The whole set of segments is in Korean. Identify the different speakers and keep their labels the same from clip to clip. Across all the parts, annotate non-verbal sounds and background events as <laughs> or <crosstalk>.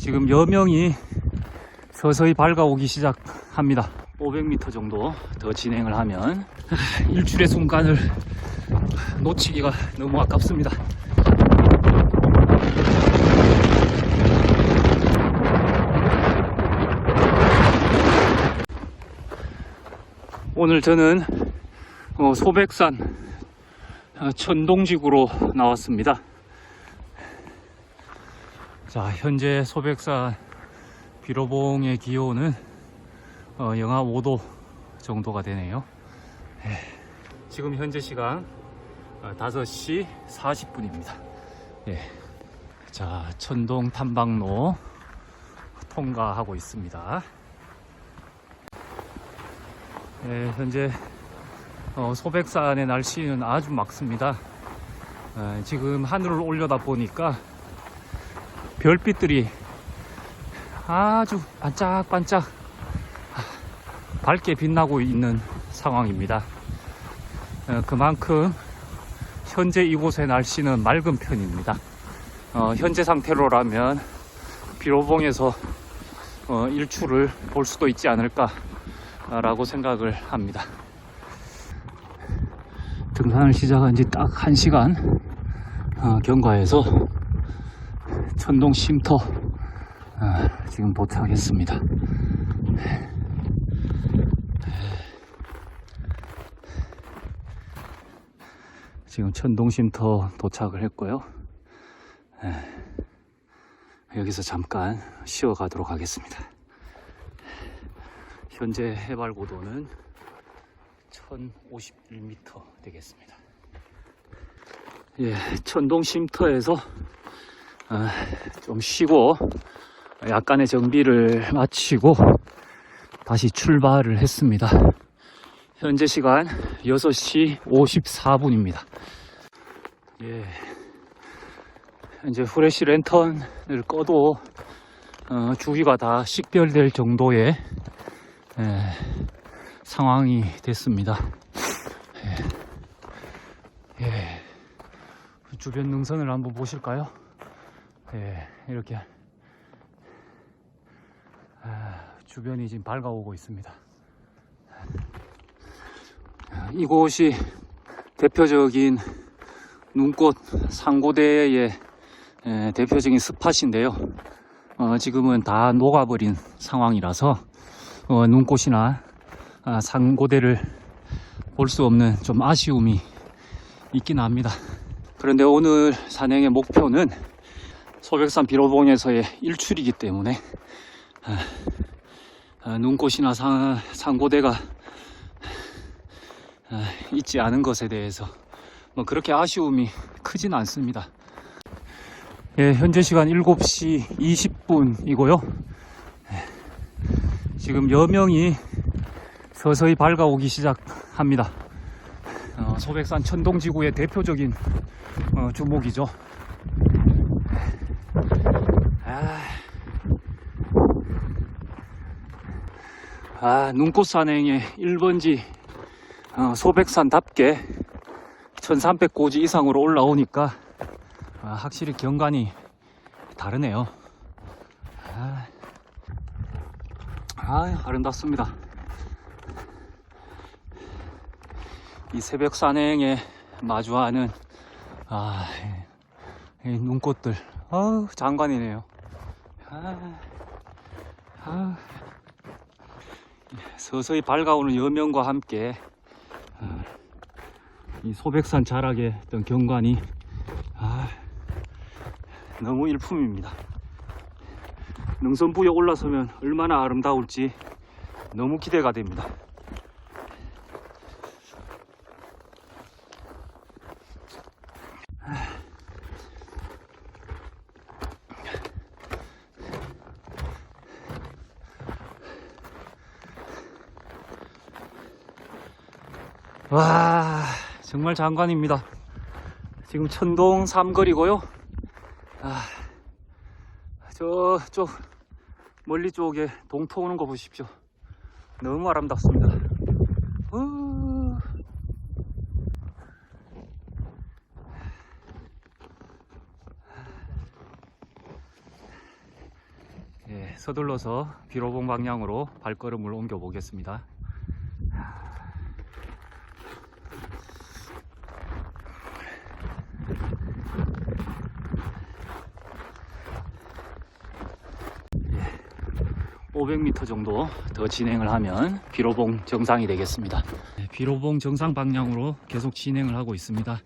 Speaker 1: 지금 여명이 서서히 밝아오기 시작합니다. 500m 정도 더 진행을 하면 일출의 순간을 놓치기가 너무 아깝습니다. 오늘 저는 어, 소백산 어, 천동지구로 나왔습니다. 자, 현재 소백산 비로봉의 기온은 어, 영하 5도 정도가 되네요. 예, 지금 현재 시간 어, 5시 40분입니다. 예. 자, 천동 탐방로 통과하고 있습니다. 예, 현재 어, 소백산의 날씨는 아주 맑습니다. 어, 지금 하늘을 올려다 보니까 별빛들이 아주 반짝반짝 밝게 빛나고 있는 상황입니다. 어, 그만큼 현재 이곳의 날씨는 맑은 편입니다. 어, 현재 상태로라면 비로봉에서 어, 일출을 볼 수도 있지 않을까라고 생각을 합니다. 등산을 시작한 지 딱 1시간 어, 경과해서 천동 쉼터 어, 지금 도착했습니다. 지금 천동 쉼터 도착을 했고요. 에, 여기서 잠깐 쉬어 가도록 하겠습니다. 현재 해발 고도는 1051m 되겠습니다. 예, 천동 쉼터에서 아, 좀 쉬고 약간의 정비를 마치고 다시 출발을 했습니다. 현재 시간 6시 54분입니다. 예, 이제 후레쉬 랜턴을 꺼도 어, 주위가 다 식별될 정도의 예, 상황이 됐습니다. 예. 예. 주변 능선을 한번 보실까요? 예, 이렇게 아, 주변이 지금 밝아오고 있습니다. 아, 이곳이 대표적인 눈꽃 상고대의 예, 대표적인 스팟인데요. 어, 지금은 다 녹아버린 상황이라서 어, 눈꽃이나 아, 상고대를 볼 수 없는 좀 아쉬움이 있긴 합니다. 그런데 오늘 산행의 목표는 소백산 비로봉에서의 일출이기 때문에 아, 아, 눈꽃이나 상, 상고대가 아, 있지 않은 것에 대해서 뭐 그렇게 아쉬움이 크진 않습니다. 예, 현재 시간 7시 20분이고요. 지금 여명이 서서히 밝아오기 시작합니다. 어, 소백산 천동지구의 대표적인 어, 주목이죠. 아, 눈꽃 산행의 1번지 어, 소백산답게 1300고지 이상으로 올라오니까 아, 확실히 경관이 다르네요. 아, 아 아름답습니다. 이 새벽 산행에 마주하는 아, 이 눈꽃들, 아 장관이네요. 아, 아, 서서히 밝아오는 여명과 함께 아, 이 소백산 자락의 어떤 경관이 아, 너무 일품입니다. 능선부에 올라서면 얼마나 아름다울지 너무 기대가 됩니다. 와 정말 장관입니다 지금 천동 삼거리고요 아, 저쪽 멀리 쪽에 동토 오는 거 보십시오 너무 아름답습니다 우. 예, 서둘러서 비로봉 방향으로 발걸음을 옮겨 보겠습니다. 예, 500m 정도 더 진행을 하면 비로봉 정상이 되겠습니다. 네, 비로봉 정상 방향으로 계속 진행을 하고 있습니다.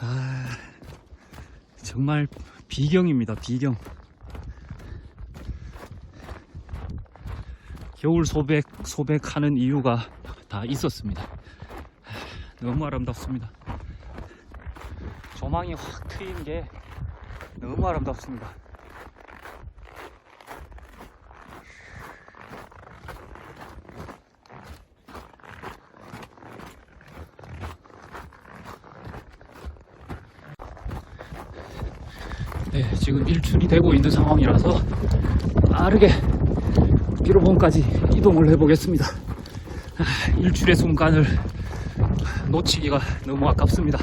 Speaker 1: 아, 정말 비경입니다. 비경. 겨울 소백 소백하는 이유가 다 있었습니다. 하, 너무 아름답습니다. 조망이 확 트인 게 너무 아름답습니다. 네, 지금 일출이 되고 있는 상황이라서 빠르게 비로봉까지 이동을 해보겠습니다. 아, 일출의 순간을 놓치기가 너무 아깝습니다.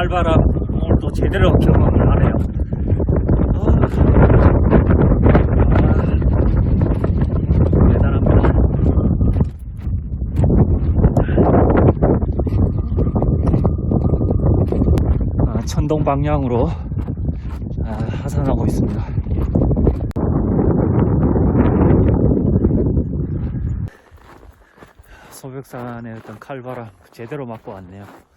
Speaker 1: 칼바람 오늘 또 제대로 경험을 하네요. 아, 천동 방향으로 아, 하산하고 있습니다. 소백산의 어떤 칼바람 제대로 맞고 왔네요.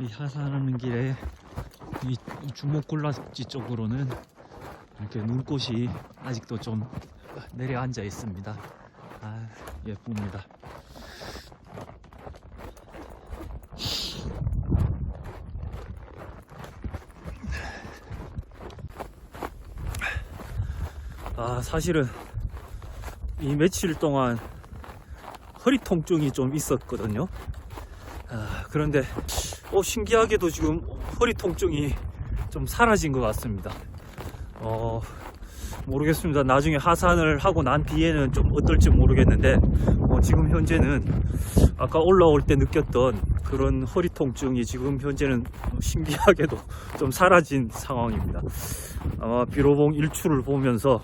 Speaker 1: 이 하산하는 길에 이 주목굴라지 쪽으로는 이렇게 눈꽃이 아직도 좀 내려앉아 있습니다. 아, 예쁩니다. 아, 사실은 이 며칠 동안 허리 통증이 좀 있었거든요. 아, 그런데 어, 신기하게도 지금 허리 통증이 좀 사라진 것 같습니다. 어, 모르겠습니다. 나중에 하산을 하고 난 뒤에는 좀 어떨지 모르겠는데 어, 지금 현재는 아까 올라올 때 느꼈던 그 그런 허리 통증이 지금 현재는 신기하게도 <laughs> 좀 사라진 상황입니다. 아마 비로봉 일출을 보면서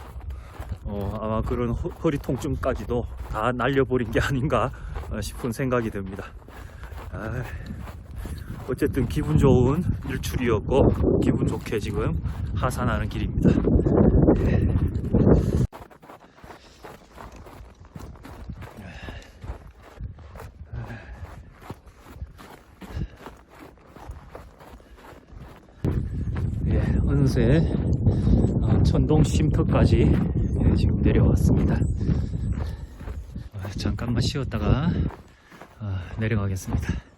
Speaker 1: 어, 아마 그런 허, 허리 통증까지도 다 날려버린 게 아닌가 어, 싶은 생각이 듭니다. 아, 어쨌든 기분 좋은 일출이었고 기분 좋게 지금 하산하는 길입니다. 예, 은세 어, 천동 쉼터까지 예, 지금 내려왔습니다. 어, 잠깐만 쉬었다가 어, 내려가겠습니다.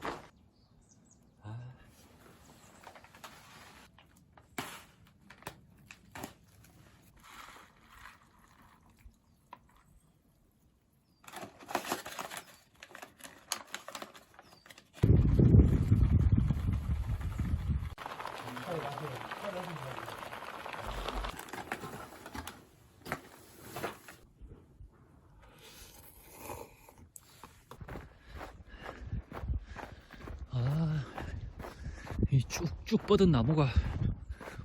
Speaker 1: 이 쭉쭉 뻗은 나무가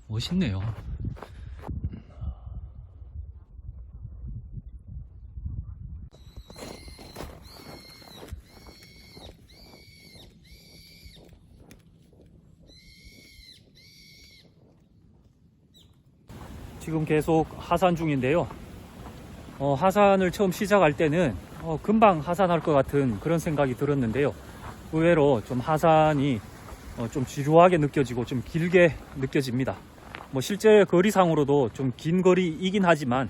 Speaker 1: 멋있네요. 지금 계속 하산 중인데요. 어, 하산을 처음 시작할 때는 어, 금방 하산할 것 같은 그런 생각이 들었는데요. 의외로 좀 하산이 어, 좀 지루하게 느껴지고 좀 길게 느껴집니다. 뭐 실제 거리상으로도 좀 긴 거리이긴 하지만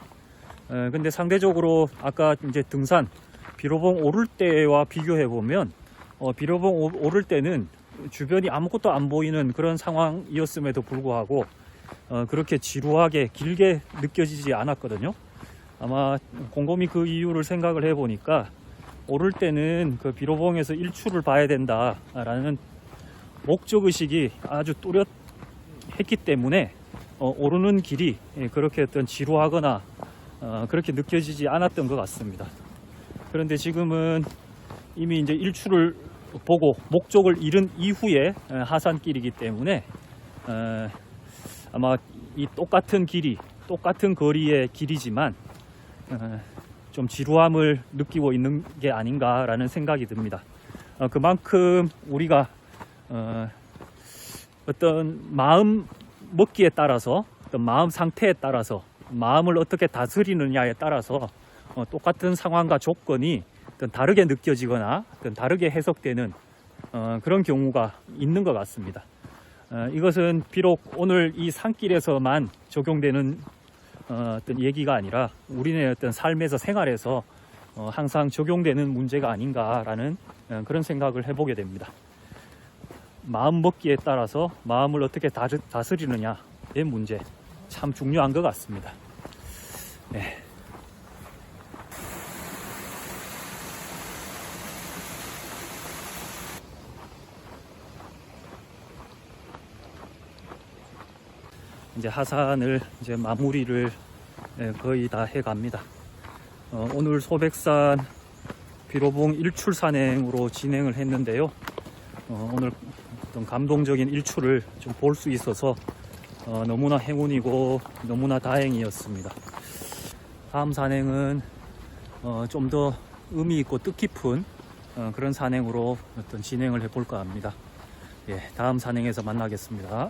Speaker 1: 에, 근데 상대적으로 아까 이제 등산 비로봉 오를 때와 비교해 보면 어, 비로봉 오- 오를 때는 주변이 아무것도 안 보이는 그런 상황이었음에도 불구하고 어, 그렇게 지루하게 길게 느껴지지 않았거든요. 아마 곰곰이 그 이유를 생각을 해보니까 오를 때는 그 비로봉에서 일출을 봐야 된다라는 목적 의식이 아주 뚜렷했기 때문에 어, 오르는 길이 예, 그렇게 어떤 지루하거나 어, 그렇게 느껴지지 않았던 것 같습니다. 그런데 지금은 이미 이제 일출을 보고 목적을 잃은 이후에 에, 하산길이기 때문에 에, 아마 이 똑같은 길이 똑같은 거리의 길이지만 에, 좀 지루함을 느끼고 있는 게 아닌가라는 생각이 듭니다. 어, 그만큼 우리가 어, 어떤 마음 먹기에 따라서 어떤 마음 상태에 따라서 마음을 어떻게 다스리느냐에 따라서 어, 똑같은 상황과 조건이 어떤 다르게 느껴지거나 어떤 다르게 해석되는 어, 그런 경우가 있는 것 같습니다. 어, 이것은 비록 오늘 이 산길에서만 적용되는 어, 어떤 얘기가 아니라 우리의 어떤 삶에서 생활에서 어, 항상 적용되는 문제가 아닌가라는 어, 그런 생각을 해보게 됩니다. 마음 먹기에 따라서 마음을 어떻게 다스- 다스리느냐의 문제 참 중요한 것 같습니다. 네. 이제 하산을 이제 마무리를 예, 거의 다 해갑니다. 어, 오늘 소백산 비로봉 일출 산행으로 진행을 했는데요. 어, 오늘 어떤 감동적인 일출을 좀 볼 수 있어서 어, 너무나 행운이고 너무나 다행이었습니다. 다음 산행은 어, 좀 더 의미 있고 뜻깊은 어, 그런 산행으로 어떤 진행을 해볼까 합니다. 예, 다음 산행에서 만나겠습니다.